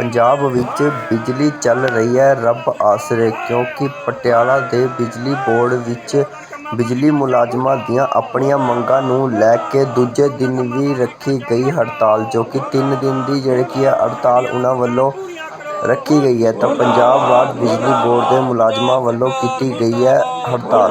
ਪੰਜਾਬ ਵਿੱਚ ਬਿਜਲੀ ਚੱਲ ਰਹੀ ਹੈ ਰੱਬ ਆਸਰੇ ਕਿਉਂਕਿ ਪਟਿਆਲਾ ਦੇ ਬਿਜਲੀ ਬੋਰਡ ਵਿੱਚ ਬਿਜਲੀ ਮੁਲਾਜ਼ਮਾਂ ਦੀਆਂ ਆਪਣੀਆਂ ਮੰਗਾਂ ਨੂੰ ਲੈ ਕੇ ਦੂਜੇ ਦਿਨ ਵੀ ਰੱਖੀ ਗਈ ਹੜਤਾਲ ਜੋ ਕਿ ਤਿੰਨ ਦਿਨ ਦੀ ਜਿਹੜੀ ਕੀ ਹੈ ਹੜਤਾਲ ਉਹਨਾਂ ਵੱਲੋਂ ਰੱਖੀ ਗਈ ਹੈ। ਤਾਂ ਪੰਜਾਬ ਰਾਜ ਬਿਜਲੀ ਬੋਰਡ ਦੇ ਮੁਲਾਜ਼ਮਾਂ ਵੱਲੋਂ ਕੀਤੀ ਗਈ ਹੈ ਹੜਤਾਲ।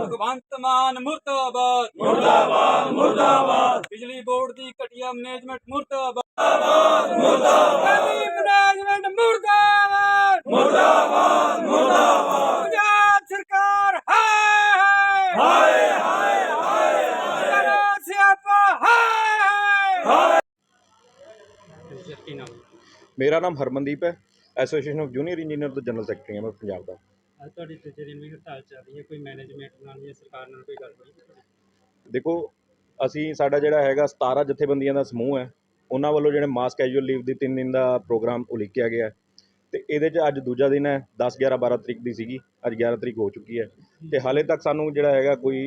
ਭਗਵੰਤ ਮਾਨ ਮੁਰਦਾਬਾਦ। ਮੁਰਦਾਬਾਦ ਮੁਰਦਾਬਾਦ। ਬਿਜਲੀ ਬੋਰਡ ਦੀ ਘਟੀਆ ਮੈਨੇਜਮੈਂਟ ਮੁਰਦਾਬਾਦ। ਮੁਰਦਾਬਾਦ ਮੈਨੇਜਮੈਂਟ ਮੁਰਦਾਬਾਦ। ਮੁਰਦਾਬਾਦ ਮੁਰਦਾਬਾਦ। ਪੰਜਾਬ ਸਰਕਾਰ ਹਾਏ ਹਾਏ ਹਾਏ ਹਾਏ ਹਾਏ ਸਿਆਪਾ ਹਾਏ ਹਾਏ ਮੇਰਾ ਨਾਮ ਹਰਮਨਦੀਪ ਹੈ। ਐਸੋਸੀਏਸ਼ਨ ਆਫ ਜੂਨੀਅਰ ਇੰਜੀਨੀਅਰ ਦਾ ਜਨਰਲ ਸੈਕਟਰੀ ਹਾਂ ਮੈਂ ਪੰਜਾਬ ਦਾ। ਅੱਜ ਤੁਹਾਡੀ ਦਿਨ ਵੀ ਹੜਤਾਲ ਚੱਲ ਰਹੀ ਹੈ ਕੋਈ ਮੈਨੇਜਮੈਂਟ ਨਾਲ ਜਾਂ ਸਰਕਾਰ ਨਾਲ ਕੋਈ ਗੱਲ ਹੋਈ ਦੇਖੋ ਅਸੀਂ ਸਾਡਾ ਜਿਹੜਾ ਹੈਗਾ 17 ਜਥੇਬੰਦੀਆਂ ਦਾ ਸਮੂਹ ਹੈ। ਉਹਨਾਂ ਵੱਲੋਂ ਜਿਹੜੇ ਮਾਸ ਕੈਜੂਅਲ ਲੀਵ ਦੀ ਤਿੰਨ ਦਿਨ ਦਾ ਪ੍ਰੋਗਰਾਮ ਉਲੀਕਿਆ ਗਿਆ ਅਤੇ ਇਹਦੇ 'ਚ ਅੱਜ ਦੂਜਾ ਦਿਨ ਹੈ 10 11 12 ਤਰੀਕ ਦੀ ਸੀਗੀ, ਅੱਜ 11 ਤਰੀਕ ਹੋ ਚੁੱਕੀ ਹੈ। ਅਤੇ ਹਾਲੇ ਤੱਕ ਸਾਨੂੰ ਜਿਹੜਾ ਹੈਗਾ ਕੋਈ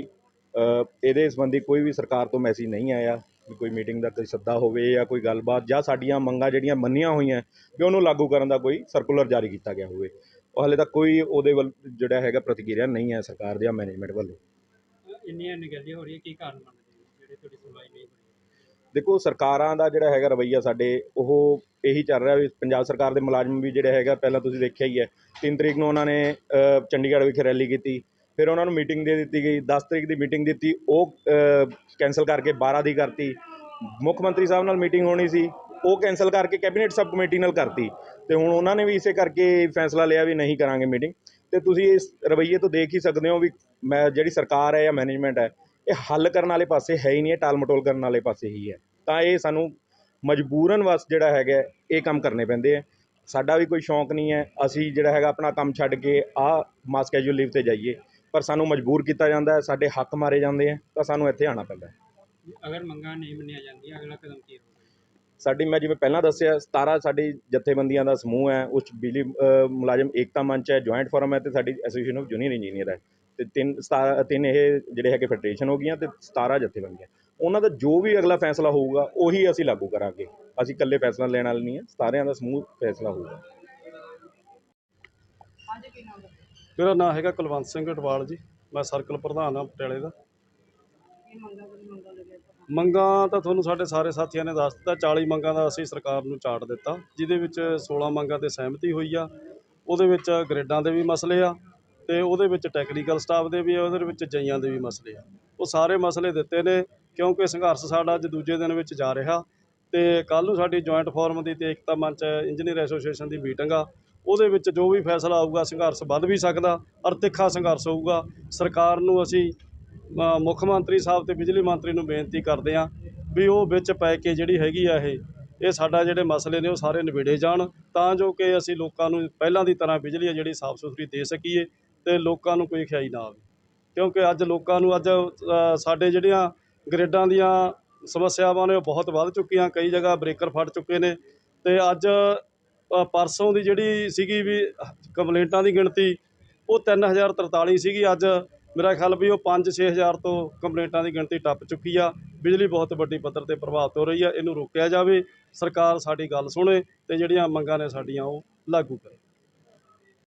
ਇਹਦੇ ਸੰਬੰਧੀ ਕੋਈ ਵੀ ਸਰਕਾਰ ਤੋਂ ਮੈਸੇਜ ਨਹੀਂ ਆਇਆ ਵੀ ਕੋਈ ਮੀਟਿੰਗ ਦਾ ਕੋਈ ਸੱਦਾ ਹੋਵੇ ਜਾਂ ਕੋਈ ਗੱਲਬਾਤ ਜਾਂ ਸਾਡੀਆਂ ਮੰਗਾਂ ਜਿਹੜੀਆਂ ਮੰਨੀਆਂ ਹੋਈਆਂ ਵੀ ਉਹਨੂੰ ਲਾਗੂ ਕਰਨ ਦਾ ਕੋਈ ਸਰਕੂਲਰ ਜਾਰੀ ਕੀਤਾ ਗਿਆ ਹੋਵੇ। ਉਹ ਹਾਲੇ ਤੱਕ ਕੋਈ ਉਹਦੇ ਵੱਲ ਜਿਹੜਾ ਹੈਗਾ ਪ੍ਰਤੀਕਿਰਿਆ ਨਹੀਂ ਹੈ ਸਰਕਾਰ ਦੇ ਜਾਂ ਮੈਨੇਜਮੈਂਟ ਵੱਲੋਂ। ਇੰਨੀਆਂ ਨਿਗਲੀਆਂ ਹੋ ਰਹੀਆਂ, ਕੀ ਕਾਰਨ ਮੰਨਦੇ ਜਿਹੜੇ ਤੁਹਾਡੀ ਸੁਣਵਾਈ ਨਹੀਂ ਦੇਖੋ, ਸਰਕਾਰਾਂ ਦਾ ਜਿਹੜਾ ਹੈਗਾ ਰਵੱਈਆ ਸਾਡੇ, ਉਹ ਇਹੀ ਚੱਲ ਰਿਹਾ ਵੀ ਪੰਜਾਬ ਸਰਕਾਰ ਦੇ ਮੁਲਾਜ਼ਮ ਵੀ ਜਿਹੜੇ ਹੈਗਾ ਪਹਿਲਾਂ ਤੁਸੀਂ ਦੇਖਿਆ ਹੀ ਹੈ। ਤਿੰਨ ਤਰੀਕ ਨੂੰ ਉਹਨਾਂ ਨੇ ਚੰਡੀਗੜ੍ਹ ਵਿਖੇ ਰੈਲੀ ਕੀਤੀ। ਫਿਰ ਉਹਨਾਂ ਨੂੰ ਮੀਟਿੰਗ ਦੇ ਦਿੱਤੀ ਗਈ। 10 ਤਰੀਕ ਦੀ ਮੀਟਿੰਗ ਦਿੱਤੀ। ਉਹ ਕੈਨਸਲ ਕਰਕੇ 12 ਦੀ ਕਰਤੀ। ਮੁੱਖ ਮੰਤਰੀ ਸਾਹਿਬ ਨਾਲ ਮੀਟਿੰਗ ਹੋਣੀ ਸੀ। ਉਹ ਕੈਨਸਲ ਕਰਕੇ ਕੈਬਨਿਟ ਸਬ ਕਮੇਟੀ ਨਾਲ ਕਰਤੀ। ਤੇ ਹੁਣ ਉਹਨਾਂ ਨੇ ਵੀ ਇਸੇ ਕਰਕੇ ਫੈਸਲਾ ਲਿਆ ਵੀ ਨਹੀਂ ਕਰਾਂਗੇ ਮੀਟਿੰਗ। ਤੇ ਤੁਸੀਂ ਇਸ ਰਵਈਏ ਤੋਂ ਦੇਖ ਹੀ ਸਕਦੇ ਹੋ ਵੀ ਮੈਂ, ਜਿਹੜੀ ਸਰਕਾਰ ਹੈ ਜਾਂ ਮੈਨੇਜਮੈਂਟ ਹੈ ਇਹ ਹੱਲ ਕਰਨ ਵਾਲੇ ਪਾਸੇ ਹੈ ਹੀ ਨਹੀਂ ਇਹ ਟਾਲ ਮਟੋਲ ਕਰਨ ਵਾਲੇ ਪਾਸੇ ਹੀ ਹੈ। ਤਾਂ ਇਹ ਸਾਨੂੰ ਮਜਬੂਰਨ ਵਸ ਜਿਹੜਾ ਹੈਗਾ ਇਹ ਕੰਮ ਕਰਨੇ ਪੈਂਦੇ ਆ। ਸਾਡਾ ਵੀ ਕੋਈ ਸ਼ੌਂਕ ਨਹੀਂ ਹੈ ਅਸੀਂ ਜਿਹੜਾ ਹੈਗਾ ਆਪਣਾ ਕੰਮ ਛੱਡ ਕੇ ਆਹ ਮਾਸ ਕੈਜੂਅਲ ਲੀਵ ਤੇ ਜਾਈਏ। ਪਰ ਸਾਨੂੰ ਮਜਬੂਰ ਕੀਤਾ ਜਾਂਦਾ ਹੈ ਸਾਡੇ ਹੱਕ ਮਾਰੇ ਜਾਂਦੇ ਆ ਤਾਂ ਸਾਨੂੰ ਇੱਥੇ ਆਉਣਾ ਪੈਂਦਾ ਹੈ। ਅਗਰ ਮੰਗਾਂ ਨਹੀਂ ਮੰਨੀਆਂ ਜਾਂਦੀਆਂ ਅਗਲਾ ਕਦਮ ਕੀ ਹੋਵੇਗਾ ਸਾਡੀ ਮੈਂ ਜਿਵੇਂ ਪਹਿਲਾਂ ਦੱਸਿਆ 17 ਸਾਡੀ ਜਥੇਬੰਦੀਆਂ ਦਾ ਸਮੂਹ ਹੈ ਉਸ ਬਿਜਲੀ ਮੁਲਾਜ਼ਮ ਏਕਤਾ ਮੰਚ ਹੈ ਜੁਆਇੰਟ ਫੋਰਮ ਹੈ ਤੇ ਸਾਡੀ ਐਸੋਸੀਏਸ਼ਨ ਆਫ ਜੂਨੀਅਰ ਇੰਜੀਨੀਅਰ ਹੈ। ਤੇ ਤਿੰਨ ਸਤਾ- ਤਿੰਨ ਇਹ ਜਿਹੜੇ ਹੈਗੇ ਫੈਡਰੇਸ਼ਨ ਹੋ ਗਈਆਂ ਤੇ 17 ਜਥੇਬੰਦੀਆਂ ਉਹਨਾਂ ਦਾ ਜੋ ਵੀ ਅਗਲਾ ਫੈਸਲਾ ਹੋਊਗਾ ਉਹੀ ਅਸੀਂ ਲਾਗੂ ਕਰਾਂਗੇ। ਅਸੀਂ ਇਕੱਲੇ ਫੈਸਲਾ ਲੈਣ ਵਾਲੇ ਨਹੀਂ ਹੈ ਸਾਰਿਆਂ ਦਾ ਸਮੂਹ ਫੈਸਲਾ ਹੋਊਗਾ। ਮੇਰਾ ਨਾਮ ਹੈਗਾ ਕੁਲਵੰਤ ਸਿੰਘ ਅਟਵਾਲ ਜੀ। ਮੈਂ ਸਰਕਲ ਪ੍ਰਧਾਨ ਹਾਂ ਪਟਿਆਲੇ ਦਾ। ਮੰਗਾਂ ਤਾਂ ਤੁਹਾਨੂੰ ਸਾਡੇ ਸਾਰੇ ਸਾਥੀਆਂ ਨੇ ਦੱਸ ਦਿੱਤਾ। 40 ਮੰਗਾਂ ਦਾ ਅਸੀਂ ਸਰਕਾਰ ਨੂੰ ਚਾਰਟ ਦਿੱਤਾ ਜਿਹਦੇ ਵਿੱਚ 16 ਮੰਗਾਂ ਤੇ ਸਹਿਮਤੀ ਹੋਈ ਆ। ਉਹਦੇ ਵਿੱਚ ਗ੍ਰੇਡਾਂ ਦੇ ਵੀ ਮਸਲੇ ਆ। ਅਤੇ ਉਹਦੇ ਵਿੱਚ ਟੈਕਨੀਕਲ ਸਟਾਫ ਦੇ ਵੀ ਆ, ਉਹਦੇ ਵਿੱਚ ਜਈਆਂ ਦੇ ਵੀ ਮਸਲੇ ਆ। ਉਹ ਸਾਰੇ ਮਸਲੇ ਦਿੱਤੇ ਨੇ, ਕਿਉਂਕਿ ਸੰਘਰਸ਼ ਸਾਡਾ ਅੱਜ ਦੂਜੇ ਦਿਨ ਵਿੱਚ ਜਾ ਰਿਹਾ ਅਤੇ ਕੱਲ੍ਹ ਨੂੰ ਸਾਡੀ ਜੁਆਇੰਟ ਫੋਰਮ ਦੀ ਅਤੇ ਏਕਤਾ ਮੰਚ ਇੰਜੀਨੀਅਰ ਐਸੋਸੀਏਸ਼ਨ ਦੀ ਮੀਟਿੰਗ ਆ। ਉਹਦੇ ਵਿੱਚ ਜੋ ਵੀ ਫੈਸਲਾ ਆਊਗਾ, ਸੰਘਰਸ਼ ਵੱਧ ਵੀ ਸਕਦਾ ਔਰ ਤਿੱਖਾ ਸੰਘਰਸ਼ ਹੋਊਗਾ। ਸਰਕਾਰ ਨੂੰ ਅਸੀਂ ਮੁੱਖ ਮੰਤਰੀ ਸਾਹਿਬ ਅਤੇ ਬਿਜਲੀ ਮੰਤਰੀ ਨੂੰ ਬੇਨਤੀ ਕਰਦੇ ਹਾਂ ਵੀ ਉਹ ਵਿੱਚ ਪੈ ਕੇ ਜਿਹੜੀ ਹੈਗੀ ਆ ਇਹ ਇਹ ਸਾਡਾ ਜਿਹੜੇ ਮਸਲੇ ਨੇ ਉਹ ਸਾਰੇ ਨਿਬੇੜੇ ਜਾਣ, ਤਾਂ ਜੋ ਕਿ ਅਸੀਂ ਲੋਕਾਂ ਨੂੰ ਪਹਿਲਾਂ ਦੀ ਤਰ੍ਹਾਂ ਬਿਜਲੀ ਆ ਜਿਹੜੀ ਸਾਫ਼ ਸੁਥਰੀ ਦੇ ਸਕੀਏ। ਅਤੇ ਲੋਕਾਂ ਨੂੰ ਕੋਈ ਖਿਆਈ ਨਾ ਆਵੇ। ਕਿਉਂਕਿ ਅੱਜ ਲੋਕਾਂ ਨੂੰ ਅੱਜ ਸਾਡੇ ਜਿਹੜੀਆਂ ਗ੍ਰਿਡਾਂ ਦੀਆਂ ਸਮੱਸਿਆਵਾਂ ਨੇ ਉਹ ਬਹੁਤ ਵੱਧ ਚੁੱਕੀਆਂ, ਕਈ ਜਗ੍ਹਾ ਬ੍ਰੇਕਰ ਫਟ ਚੁੱਕੇ ਨੇ। ਅਤੇ ਅੱਜ ਪਰਸੋਂ ਦੀ ਜਿਹੜੀ ਸੀਗੀ ਵੀ ਕੰਪਲੇਂਟਾਂ ਦੀ ਗਿਣਤੀ, ਉਹ 3043 ਸੀਗੀ। ਅੱਜ ਮੇਰਾ ਖਿਆਲ ਵੀ ਉਹ ਪੰਜ ਛੇ ਹਜ਼ਾਰ ਤੋਂ ਕੰਪਲੇਂਟਾਂ ਦੀ ਗਿਣਤੀ ਟੱਪ ਚੁੱਕੀ ਆ। ਬਿਜਲੀ ਬਹੁਤ ਵੱਡੀ ਪੱਧਰ ਤੇ ਪ੍ਰਭਾਵਿਤ ਹੋ ਰਹੀ ਆ। ਇਹਨੂੰ ਰੋਕਿਆ ਜਾਵੇ। ਸਰਕਾਰ ਸਾਡੀ ਗੱਲ ਸੁਣੇ ਅਤੇ ਜਿਹੜੀਆਂ ਮੰਗਾਂ ਨੇ ਸਾਡੀਆਂ ਉਹ ਲਾਗੂ ਕਰੇ।